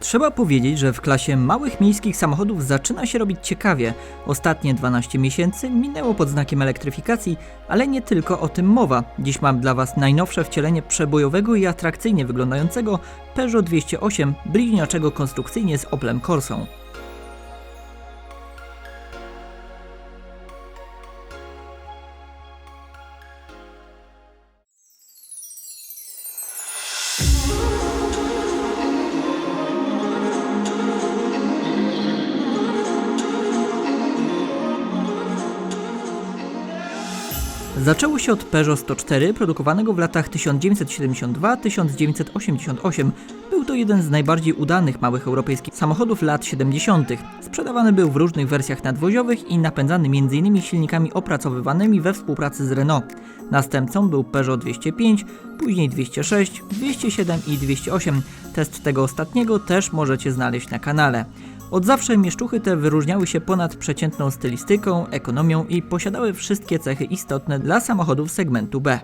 Trzeba powiedzieć, że w klasie małych miejskich samochodów zaczyna się robić ciekawie. Ostatnie 12 miesięcy minęło pod znakiem elektryfikacji, ale nie tylko o tym mowa. Dziś mam dla Was najnowsze wcielenie przebojowego i atrakcyjnie wyglądającego Peugeot 208, bliźniaczego konstrukcyjnie z Oplem Corsą. Zaczęło się od Peugeot 104, produkowanego w latach 1972-1988. Był to jeden z najbardziej udanych małych europejskich samochodów lat 70. Sprzedawany był w różnych wersjach nadwoziowych i napędzany m.in. silnikami opracowywanymi we współpracy z Renault. Następcą był Peugeot 205, później 206, 207 i 208. Test tego ostatniego też możecie znaleźć na kanale. Od zawsze mieszczuchy te wyróżniały się ponad przeciętną stylistyką, ekonomią i posiadały wszystkie cechy istotne dla samochodów segmentu B.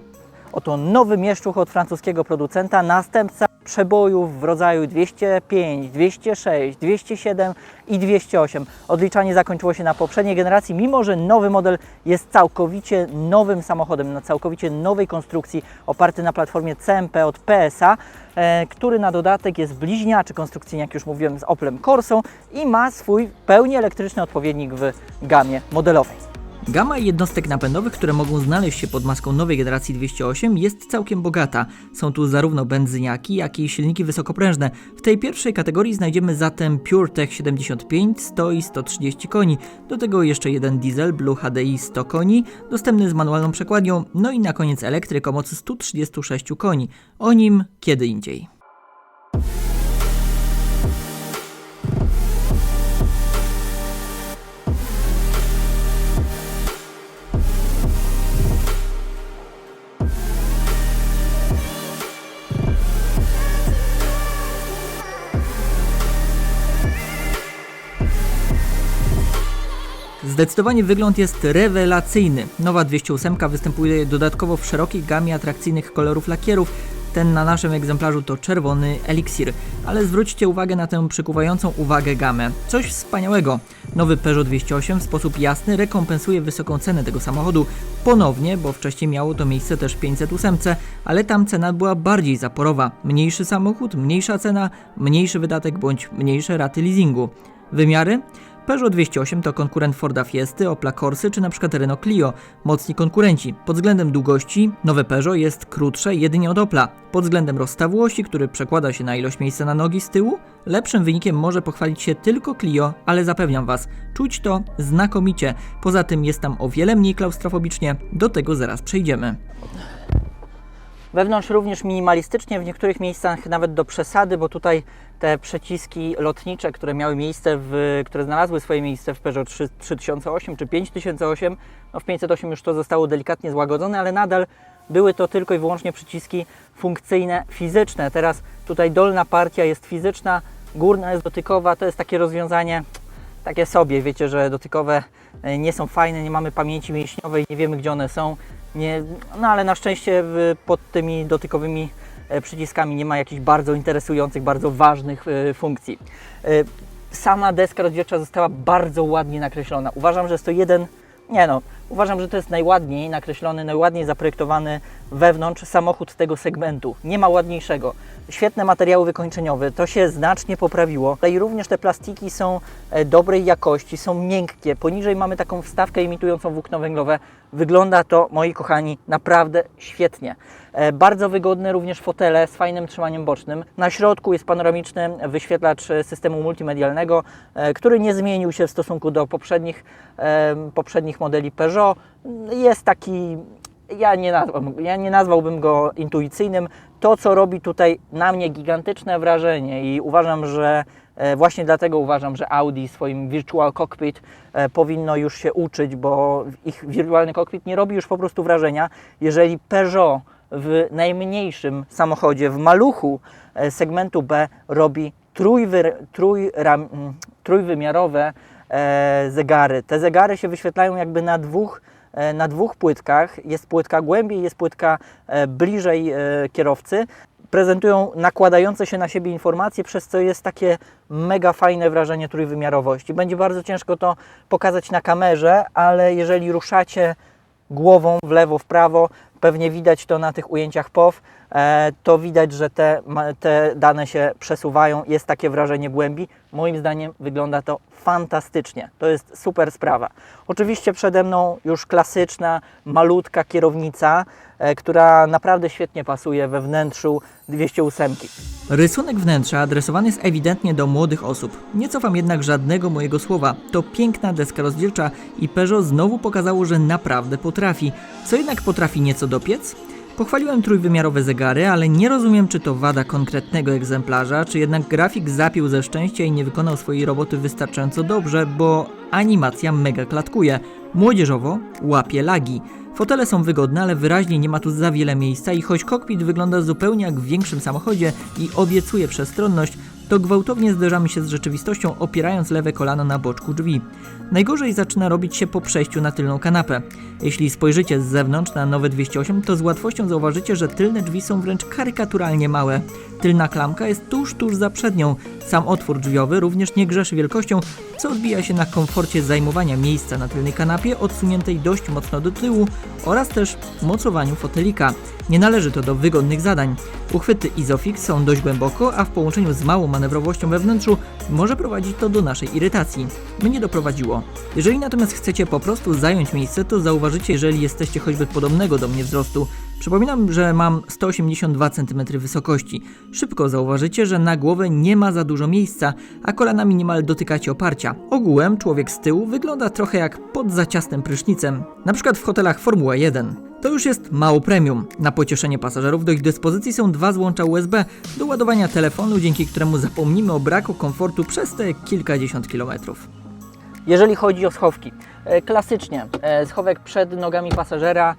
Oto nowy mieszczuch od francuskiego producenta, następca przebojów w rodzaju 205, 206, 207 i 208. Odliczanie zakończyło się na poprzedniej generacji, mimo że nowy model jest całkowicie nowym samochodem, na całkowicie nowej konstrukcji, oparty na platformie CMP od PSA, e, który na dodatek jest bliźniaczy konstrukcyjnie, jak już mówiłem, z Oplem Corsą i ma swój pełni elektryczny odpowiednik w gamie modelowej. Gama jednostek napędowych, które mogą znaleźć się pod maską nowej generacji 208 jest całkiem bogata. Są tu zarówno benzyniaki, jak i silniki wysokoprężne. W tej pierwszej kategorii znajdziemy zatem PureTech 75 100 i 130 koni. Do tego jeszcze jeden diesel Blue HDI 100 koni, dostępny z manualną przekładnią, no i na koniec elektryk o mocy 136 koni. O nim kiedy indziej. Zdecydowanie wygląd jest rewelacyjny. Nowa 208 występuje dodatkowo w szerokiej gamie atrakcyjnych kolorów lakierów. Ten na naszym egzemplarzu to czerwony eliksir, ale zwróćcie uwagę na tę przykuwającą uwagę gamę. Coś wspaniałego. Nowy Peugeot 208 w sposób jasny rekompensuje wysoką cenę tego samochodu. Ponownie, bo wcześniej miało to miejsce też w 508, ale tam cena była bardziej zaporowa. Mniejszy samochód, mniejsza cena, mniejszy wydatek bądź mniejsze raty leasingu. Wymiary? Peugeot 208 to konkurent Forda Fiesty, Opla Corsy czy np. Renault Clio, mocni konkurenci. Pod względem długości nowe Peugeot jest krótsze jedynie od Opla. Pod względem rozstawłości, który przekłada się na ilość miejsca na nogi z tyłu, lepszym wynikiem może pochwalić się tylko Clio, ale zapewniam Was, czuć to znakomicie. Poza tym jest tam o wiele mniej klaustrofobicznie, do tego zaraz przejdziemy. Wewnątrz również minimalistycznie, w niektórych miejscach nawet do przesady, bo tutaj te przyciski lotnicze, które miały miejsce, w, które znalazły swoje miejsce w Peugeot 3, 3008 czy 5008, no w 508 już to zostało delikatnie złagodzone, ale nadal były to tylko i wyłącznie przyciski funkcyjne, fizyczne. Teraz tutaj dolna partia jest fizyczna, górna jest dotykowa, to jest takie rozwiązanie takie sobie, wiecie, że dotykowe e, nie są fajne, nie mamy pamięci mięśniowej, nie wiemy gdzie one są, nie, no ale na szczęście pod tymi dotykowymi e, przyciskami nie ma jakichś bardzo interesujących, bardzo ważnych e, funkcji. Sama deska rozdzielcza została bardzo ładnie nakreślona. Uważam, że jest to jeden, nie no, uważam, że to jest najładniej nakreślony, najładniej zaprojektowany wewnątrz samochód tego segmentu. Nie ma ładniejszego. Świetne materiały wykończeniowe, to się znacznie poprawiło. I również te plastiki są e, dobrej jakości, są miękkie. Poniżej mamy taką wstawkę imitującą włókno węglowe. Wygląda to, moi kochani, naprawdę świetnie. E, Bardzo wygodne również fotele z fajnym trzymaniem bocznym. Na środku jest panoramiczny wyświetlacz e, systemu multimedialnego, który nie zmienił się w stosunku do poprzednich, poprzednich modeli Peugeot. Jest taki ja nie, nazwałbym, ja nie nazwałbym go intuicyjnym. To, co robi tutaj na mnie gigantyczne wrażenie i uważam, że e, właśnie dlatego uważam, że Audi swoim Virtual Cockpit e, powinno już się uczyć, bo ich wirtualny cockpit nie robi już po prostu wrażenia, jeżeli Peugeot w najmniejszym samochodzie, w maluchu e, segmentu B robi mm, trójwymiarowe zegary. Te zegary się wyświetlają jakby na dwóch e, na dwóch płytkach. Jest płytka głębiej, jest płytka e, bliżej e, kierowcy. prezentują nakładające się na siebie informacje, przez co jest takie mega fajne wrażenie trójwymiarowości. Będzie bardzo ciężko to pokazać na kamerze, ale jeżeli ruszacie głową w lewo, w prawo, pewnie widać to na tych ujęciach POW, e, to widać, że te, te dane się przesuwają, jest takie wrażenie głębi. Moim zdaniem wygląda to fantastycznie. To jest super sprawa. Oczywiście przede mną już klasyczna, malutka kierownica, e, która naprawdę świetnie pasuje we wnętrzu 208. Rysunek wnętrza adresowany jest ewidentnie do młodych osób. Nie cofam jednak żadnego mojego słowa. To piękna deska rozdzielcza i Peugeot znowu pokazało, że naprawdę potrafi. Co jednak potrafi nieco dopiec? Pochwaliłem trójwymiarowe zegary, ale nie rozumiem, czy to wada konkretnego egzemplarza, czy jednak grafik zapił ze szczęścia i nie wykonał swojej roboty wystarczająco dobrze, bo animacja mega klatkuje. Młodzieżowo łapie lagi. Fotele są wygodne, ale wyraźnie nie ma tu za wiele miejsca i choć kokpit wygląda zupełnie jak w większym samochodzie i obiecuje przestronność, to gwałtownie zderzamy się z rzeczywistością, opierając lewe kolano na boczku drzwi. Najgorzej zaczyna robić się po przejściu na tylną kanapę. Jeśli spojrzycie z zewnątrz na nowe 208, to z łatwością zauważycie, że tylne drzwi są wręcz karykaturalnie małe. Tylna klamka jest tuż, tuż za przednią. Sam otwór drzwiowy również nie grzeszy wielkością, co odbija się na komforcie zajmowania miejsca na tylnej kanapie, odsuniętej dość mocno do tyłu oraz też mocowaniu fotelika. Nie należy to do wygodnych zadań. Uchwyty Isofix są dość głęboko, a w połączeniu z małą manewrowością we wnętrzu może prowadzić to do naszej irytacji. Mnie doprowadziło. Jeżeli natomiast chcecie po prostu zająć miejsce, to zauważycie, jeżeli jesteście choćby podobnego do mnie wzrostu. Przypominam, że mam 182 cm wysokości. Szybko zauważycie, że na głowę nie ma za dużo miejsca, a kolanami niemal dotykacie oparcia. Ogółem człowiek z tyłu wygląda trochę jak pod za ciasnym prysznicem, na przykład w hotelach Formuła 1. To już jest mało premium. Na pocieszenie pasażerów do ich dyspozycji są dwa złącza USB do ładowania telefonu, dzięki któremu zapomnimy o braku komfortu przez te kilkadziesiąt kilometrów. Jeżeli chodzi o schowki, e, klasycznie e, schowek przed nogami pasażera,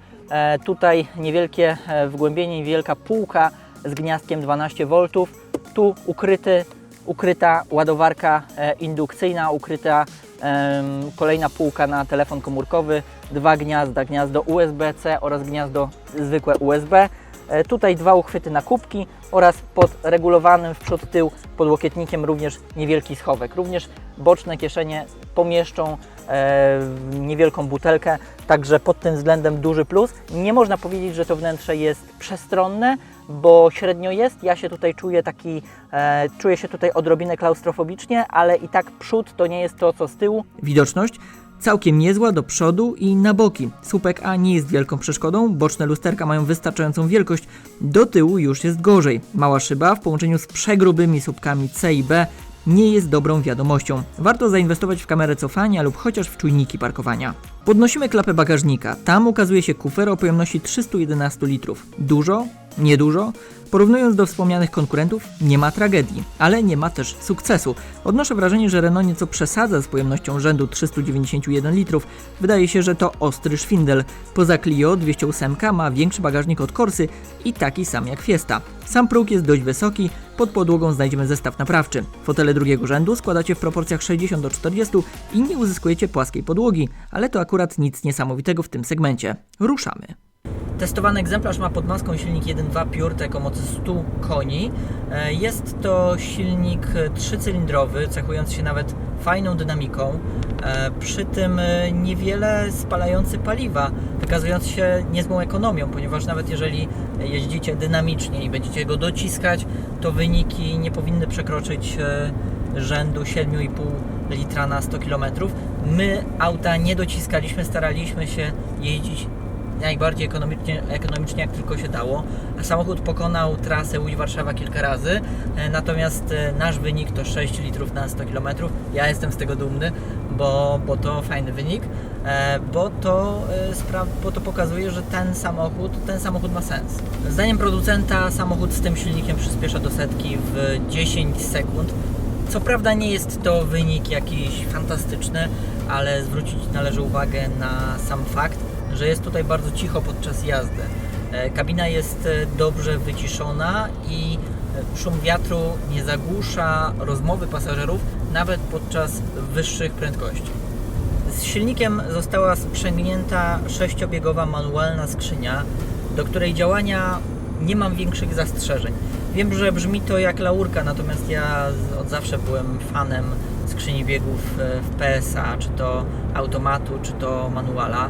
tutaj niewielkie e, wgłębienie, niewielka półka z gniazdkiem 12V, tu ukryty, ukryta ładowarka e, indukcyjna, ukryta kolejna półka na telefon komórkowy, dwa gniazda, gniazdo USB-C oraz gniazdo zwykłe USB. E, Tutaj dwa uchwyty na kubki oraz pod regulowanym w przód tył podłokietnikiem również niewielki schowek. Również boczne kieszenie pomieszczą e, niewielką butelkę, także pod tym względem duży plus. Nie można powiedzieć, że to wnętrze jest przestronne, bo średnio jest. Ja się tutaj czuję taki, e, czuję się tutaj odrobinę klaustrofobicznie, ale i tak przód to nie jest to, co z tyłu. Widoczność całkiem niezła do przodu i na boki. Słupek A nie jest wielką przeszkodą, boczne lusterka mają wystarczającą wielkość, do tyłu już jest gorzej. Mała szyba w połączeniu z przegrubymi słupkami C i B nie jest dobrą wiadomością. Warto zainwestować w kamerę cofania lub chociaż w czujniki parkowania. Podnosimy klapę bagażnika. Tam ukazuje się kufer o pojemności 311 litrów. Dużo? Niedużo? Porównując do wspomnianych konkurentów, nie ma tragedii, ale nie ma też sukcesu. Odnoszę wrażenie, że Renault nieco przesadza z pojemnością rzędu 391 litrów. Wydaje się, że to ostry szwindel. Poza Clio 208 ma większy bagażnik od Corsy i taki sam jak Fiesta. Sam próg jest dość wysoki, pod podłogą znajdziemy zestaw naprawczy. Fotele drugiego rzędu składacie w proporcjach 60 do 40 i nie uzyskujecie płaskiej podłogi, ale to akurat nic niesamowitego w tym segmencie. Ruszamy. Testowany egzemplarz ma pod maską silnik 1.2 PureTech o mocy 100 koni. E, Jest to silnik trzycylindrowy, cechujący się nawet fajną dynamiką, e, przy tym e, niewiele spalający paliwa, wykazujący się niezłą ekonomią, ponieważ nawet jeżeli jeździcie dynamicznie i będziecie go dociskać, to wyniki nie powinny przekroczyć rzędu 7,5 litra na 100 km. My auta nie dociskaliśmy, staraliśmy się jeździć najbardziej ekonomicznie, ekonomicznie jak tylko się dało. A samochód pokonał trasę Łódź-Warszawa kilka razy, e, natomiast e, nasz wynik to 6 litrów na 100 km. Ja jestem z tego dumny, bo, bo to fajny wynik, e, bo to, bo to pokazuje, że ten samochód, ten samochód ma sens. Zdaniem producenta samochód z tym silnikiem przyspiesza do setki w 10 sekund. Co prawda nie jest to wynik jakiś fantastyczny, ale zwrócić należy uwagę na sam fakt, że jest tutaj bardzo cicho podczas jazdy. E, Kabina jest e, dobrze wyciszona i e, szum wiatru nie zagłusza rozmowy pasażerów nawet podczas wyższych prędkości. Z silnikiem została sprzęgnięta sześciobiegowa manualna skrzynia, do której działania nie mam większych zastrzeżeń. Wiem, że brzmi to jak laurka, natomiast ja od zawsze byłem fanem skrzyni biegów w PSA, czy to automatu, czy to manuala.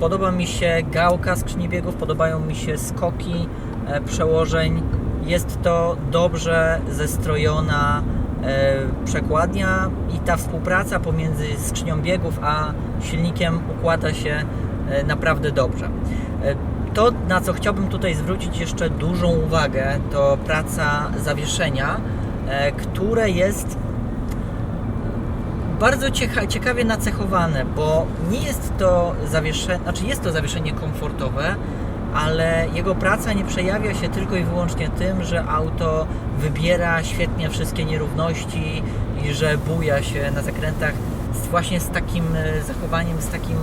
Podoba mi się gałka skrzyni biegów, podobają mi się skoki e, przełożeń. Jest to dobrze zestrojona e, przekładnia i ta współpraca pomiędzy skrzynią biegów a silnikiem układa się e, naprawdę dobrze. To, na co chciałbym tutaj zwrócić jeszcze dużą uwagę, to praca zawieszenia, które jest bardzo cieka- ciekawie nacechowane, bo nie jest to zawieszenie, znaczy jest to zawieszenie komfortowe, ale jego praca nie przejawia się tylko i wyłącznie tym, że auto wybiera świetnie wszystkie nierówności i że buja się na zakrętach właśnie z takim e, zachowaniem, z takim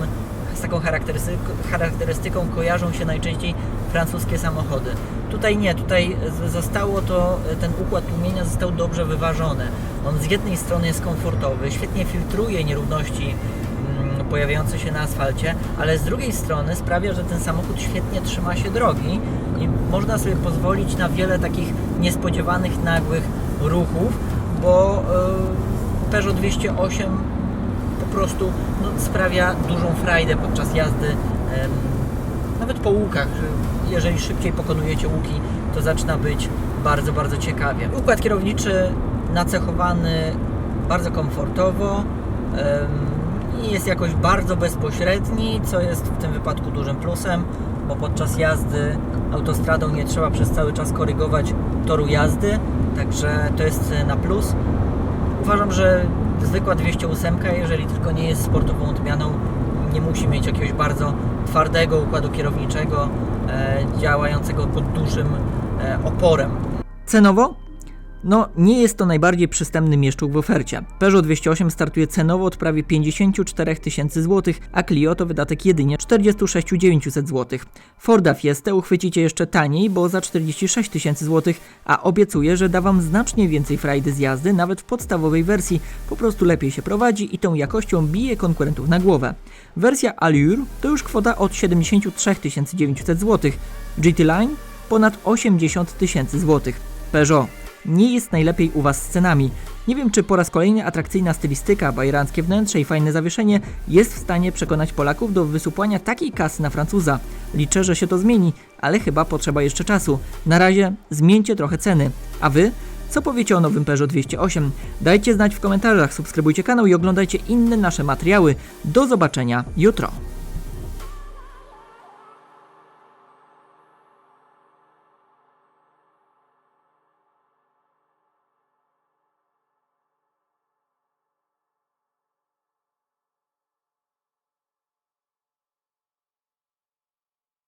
z taką charakterystyką, charakterystyką kojarzą się najczęściej francuskie samochody. Tutaj nie, tutaj zostało to, ten układ tłumienia został dobrze wyważony. On z jednej strony jest komfortowy, świetnie filtruje nierówności mm, pojawiające się na asfalcie, ale z drugiej strony sprawia, że ten samochód świetnie trzyma się drogi i można sobie pozwolić na wiele takich niespodziewanych, nagłych ruchów, bo yy, Peugeot 208 po prostu no, sprawia dużą frajdę podczas jazdy, nawet po łukach. że Jeżeli szybciej pokonujecie łuki, to zaczyna być bardzo, bardzo ciekawie. Układ kierowniczy nacechowany bardzo komfortowo i jest jakoś bardzo bezpośredni, co jest w tym wypadku dużym plusem, bo podczas jazdy autostradą nie trzeba przez cały czas korygować toru jazdy, także to jest e, na plus. Uważam, że zwykła 208, jeżeli tylko nie jest sportową odmianą, nie musi mieć jakiegoś bardzo twardego układu kierowniczego, e, działającego pod dużym e, oporem. Cenowo? No, nie jest to najbardziej przystępny mieszczuk w ofercie. Peugeot 208 startuje cenowo od prawie 54 tysięcy złotych, a Clio to wydatek jedynie 46 900 złotych. Forda Fiestę uchwycicie jeszcze taniej, bo za 46 tysięcy złotych, a obiecuję, że da Wam znacznie więcej frajdy z jazdy, nawet w podstawowej wersji. Po prostu lepiej się prowadzi i tą jakością bije konkurentów na głowę. Wersja Allure to już kwota od 73 900 złotych. GT Line ponad 80 tysięcy złotych. Peugeot nie jest najlepiej u Was cenami. Nie wiem, czy po raz kolejny atrakcyjna stylistyka, bajeranckie wnętrze i fajne zawieszenie jest w stanie przekonać Polaków do wysupłania takiej kasy na Francuza. Liczę, że się to zmieni, ale chyba potrzeba jeszcze czasu. Na razie zmieńcie trochę ceny. A Wy? Co powiecie o nowym Peugeot 208? Dajcie znać w komentarzach, subskrybujcie kanał i oglądajcie inne nasze materiały. Do zobaczenia jutro.